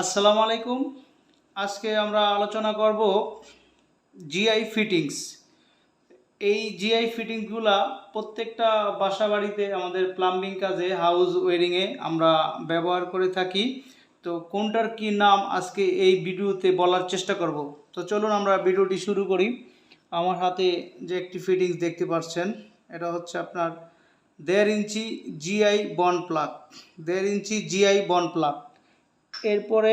আসসালামু আলাইকুম। আজকে আমরা আলোচনা করব জিআই ফিটিংস এই জিআই ফিটিংসগুলা প্রত্যেকটা বাসা বাড়িতে আমাদের প্লাম্বিং কাজে হাউস ওয়ারিংয়ে আমরা ব্যবহার করে থাকি। তো কোনটার কি নাম আজকে এই ভিডিওতে বলার চেষ্টা করব। তো চলুন আমরা ভিডিওটি শুরু করি। আমার হাতে যে একটি ফিটিংস দেখতে পাচ্ছেন, এটা হচ্ছে আপনার দেড় ইঞ্চি জিআই বন প্লাগ দেড় ইঞ্চি জিআই বন প্লাগ এরপরে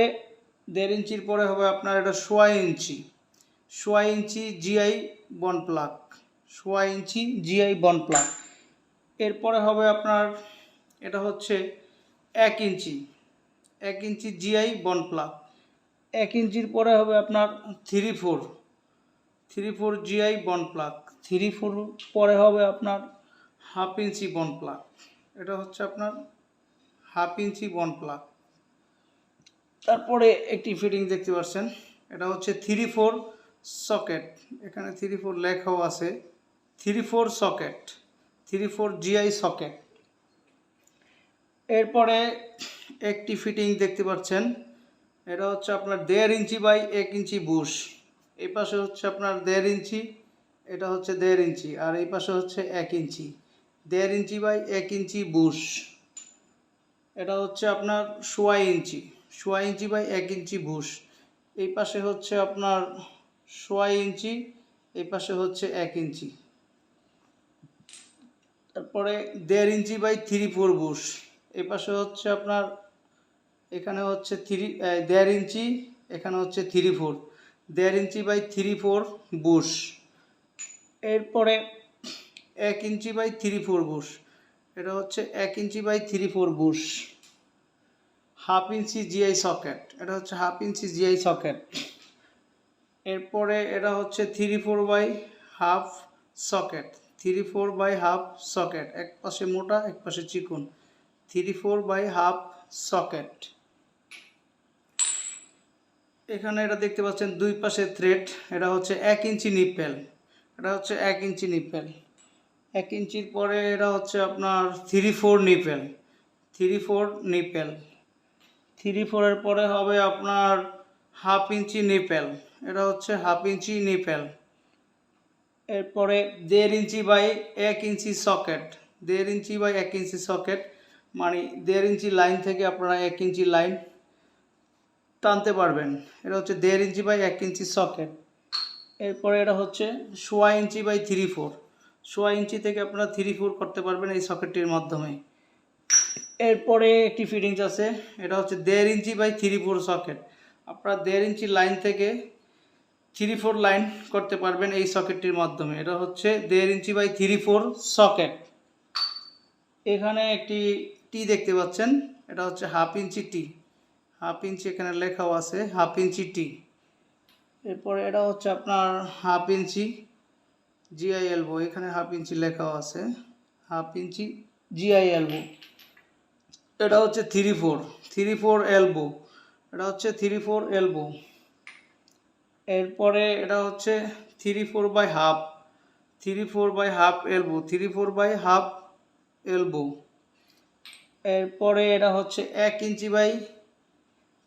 দেড় ইঞ্চির পরে হবে আপনার এটা সোয়া ইঞ্চি। সোয়া ইঞ্চি জিআই বন প্লাক সোয়া ইঞ্চি জিআই বন প্লাক এরপরে হবে আপনার এটা হচ্ছে এক ইঞ্চি। এক ইঞ্চি জিআই বন প্লাক এক ইঞ্চির পরে হবে আপনার three four. Three four GI বন প্লাক থ্রি ফোর পরে হবে আপনার হাফ ইঞ্চি বন প্লাক এটা হচ্ছে আপনার হাফ ইঞ্চি বন প্লাগ। তারপরে একটি ফিটিং দেখতে পাচ্ছেন। এটা হচ্ছে থ্রি ফোর সকেট এখানে থ্রি ফোর লেখাও আছে। Three four socket three four GI socket এরপরে একটি ফিটিং দেখতে পাচ্ছেন। এটা হচ্ছে আপনার দেড় ইঞ্চি বাই এক ইঞ্চি বুশ। এই পাশে হচ্ছে আপনার দেড় ইঞ্চি, এটা হচ্ছে দেড় ইঞ্চি, আর এই পাশে হচ্ছে এক ইঞ্চি। দেড় ইঞ্চি বাই এক ইঞ্চি বুশ। এটা হচ্ছে আপনার সোয়া ইঞ্চি। সোয়া ইঞ্চি বাই এক ইঞ্চি বুশ। এই পাশে হচ্ছে আপনার সোয়া ইঞ্চি, এই পাশে হচ্ছে এক ইঞ্চি। তারপরে দেড় ইঞ্চি বাই থ্রি ফোর বুশ। এই পাশে হচ্ছে আপনার, এখানে হচ্ছে থ্রি দেড় ইঞ্চি, এখানে হচ্ছে থ্রি ফোর। দেড় ইঞ্চি বাই থ্রি ফোর বুশ। এরপরে এক ইঞ্চি বাই থ্রি ফোর বুশ। এটা হচ্ছে এক ইঞ্চি by three four bush. Half inch GI socket, এটা হচ্ছে হাফ ইঞ্চি জিআই সকেট। এরপরে এটা হচ্ছে three four by half socket, three four by half socket, এক পাশে মোটা, এক পাশে চিকুন। Three four by half socket. এখানে এটা দেখতে পাচ্ছেন দুই পাশে থ্রেড, এটা হচ্ছে এক ইঞ্চি নিপেল, এটা হচ্ছে এক ইঞ্চি নিপেল। এক ইঞ্চির পরে এটা হচ্ছে আপনার three four nipple, three four nipple. Three ফোরের পরে হবে আপনার হাফ ইঞ্চি নিপেল এটা হচ্ছে হাফ ইঞ্চি নিপেল এরপরে দেড় ইঞ্চি বাই এক ইঞ্চি সকেট দেড় ইঞ্চি বাই এক ইঞ্চি সকেট মানে দেড় ইঞ্চি লাইন থেকে আপনারা এক ইঞ্চি লাইন টানতে পারবেন। এটা হচ্ছে দেড় ইঞ্চি বাই এক ইঞ্চি সকেট এরপরে এটা হচ্ছে সোয়া ইঞ্চি বাই থ্রি ফোর সোয়া ইঞ্চি থেকে আপনারা থ্রি ফোর করতে পারবেন এই সকেটটির মাধ্যমে। এরপরে একটি ফিটিংস আছে, এটা হচ্ছে দেড় ইঞ্চি বাই থ্রি ফোর সকেট আপনারা দেড় ইঞ্চি লাইন থেকে থ্রি ফোর লাইন করতে পারবেন এই সকেটটির মাধ্যমে। এটা হচ্ছে দেড় ইঞ্চি বাই থ্রি ফোর সকেট এখানে একটি টি দেখতে পাচ্ছেন, এটা হচ্ছে হাফ ইঞ্চি টি হাফ ইঞ্চি এখানে লেখাও আছে হাফ ইঞ্চি টি এরপরে এটা হচ্ছে আপনার হাফ ইঞ্চি জিআই এলবো এখানে হাফ ইঞ্চি লেখাও আছে হাফ ইঞ্চি জিআই এলবো এটা হচ্ছে three four three four elbow. এটা হচ্ছে থ্রি ফোর এলবো। এরপরে এটা হচ্ছে three four by half, three four by half elbow, three four by half elbow. এরপরে এটা হচ্ছে এক ইঞ্চি বাই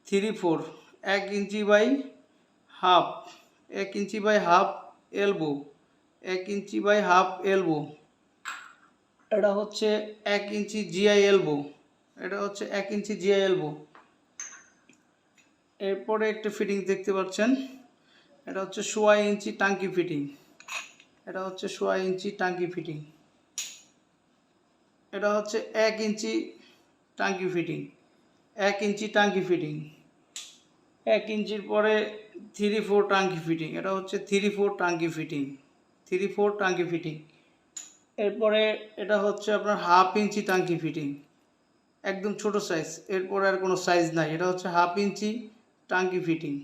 থ্রি ফোর, এক ইঞ্চি বাই হাফ, এক ইঞ্চি বাই হাফ এলবো, এক ইঞ্চি বাই হাফ এলবো। এটা হচ্ছে এক ইঞ্চি জিআই এলবো। এটা হচ্ছে এক ইঞ্চি জিআই এলবো। এরপরে একটা ফিটিং দেখতে পাচ্ছেন। এটা হচ্ছে সোয়া ইঞ্চি টাঙ্কি ফিটিং এটা হচ্ছে সোয়া ইঞ্চি টাঙ্কি ফিটিং এটা হচ্ছে এক ইঞ্চি টাঙ্কি ফিটিং এক ইঞ্চি টাঙ্কি ফিটিং এক ইঞ্চির পরে থ্রি ফোর টাঙ্কি ফিটিং এটা হচ্ছে থ্রি ফোর টাঙ্কি ফিটিং থ্রি ফোর টাঙ্কি ফিটিং এরপরে এটা হচ্ছে আপনার হাফ ইঞ্চি টাঙ্কি ফিটিং একদম ছোট সাইজ এরপরে আর কোনো সাইজ নাই। এটা হচ্ছে হাফ ইঞ্চি টাঙ্কি ফিটিং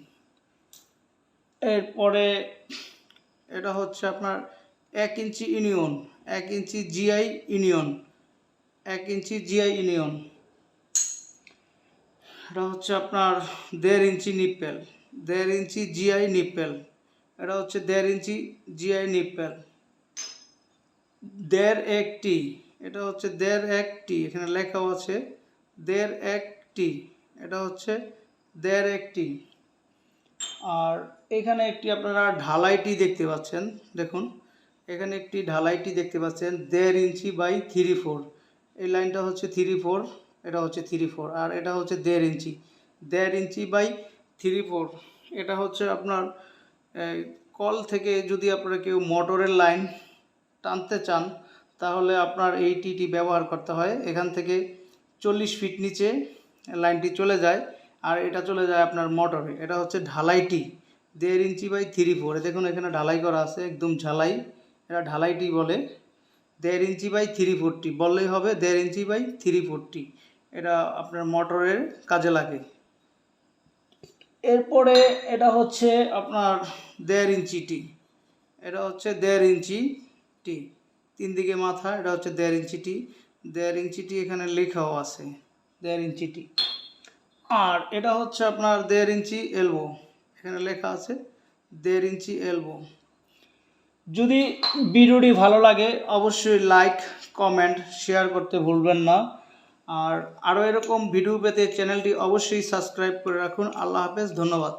এরপরে এটা হচ্ছে আপনার এক ইঞ্চি ইউনিয়ন এক ইঞ্চি জিআই ইউনিয়ন এক ইঞ্চি জিআই ইউনিয়ন এটা হচ্ছে আপনার দেড় ইঞ্চি নিপেল দেড় ইঞ্চি জিআই নিপেল এটা হচ্ছে দেড় ইঞ্চি জিআই নিপেল দেড় একটি এটা হচ্ছে দেড় একটি এখানে লেখাও আছে। দেড় একটি এটা হচ্ছে দেড় একটি আর এখানে একটি আপনারা ঢালাইটি দেখতে পাচ্ছেন, দেখুন। এখানে একটি ঢালাইটি দেখতে পাচ্ছেন দেড় ইঞ্চি বাই থ্রি ফোর। এই লাইনটা হচ্ছে থ্রি ফোর, এটা হচ্ছে থ্রি ফোর, আর এটা হচ্ছে দেড় ইঞ্চি। দেড় ইঞ্চি বাই থ্রি ফোর, এটা হচ্ছে আপনার কল থেকে যদি আপনারা কেউ মোটরের লাইন টানতে চান তাহলে আপনার এই টিটি ব্যবহার করতে হয়। এখান থেকে চল্লিশ ফিট নিচে লাইনটি চলে যায় আর এটা চলে যায় আপনার মোটরে। এটা হচ্ছে ঢালাইটি দেড় ইঞ্চি বাই থ্রি ফোর দেখুন, এখানে ঢালাই করা আছে, একদম ঝালাই। এটা ঢালাইটি বলে। দেড় ইঞ্চি বাই থ্রি ফোরটি বললেই হবে দেড় ইঞ্চি বাই থ্রি ফোরটি এটা আপনার মোটরের কাজে লাগে। এরপরে এটা হচ্ছে আপনার দেড় ইঞ্চি টি। এটা হচ্ছে দেড় ইঞ্চি টি। তিন দিকে মাথা, এটা হচ্ছে দেড় ইঞ্চি টি। দেড় ইঞ্চিটি এখানে লেখাও আছে, দেড় ইঞ্চিটি আর এটা হচ্ছে আপনার দেড় ইঞ্চি এলবো, এখানে লেখা আছে দেড় ইঞ্চি এলবো। যদি ভিডিওটি ভালো লাগে, অবশ্যই লাইক, কমেন্ট, শেয়ার করতে ভুলবেন না। আর আরও এরকম ভিডিও পেতে চ্যানেলটি অবশ্যই সাবস্ক্রাইব করে রাখুন। আল্লাহ হাফেজ, ধন্যবাদ।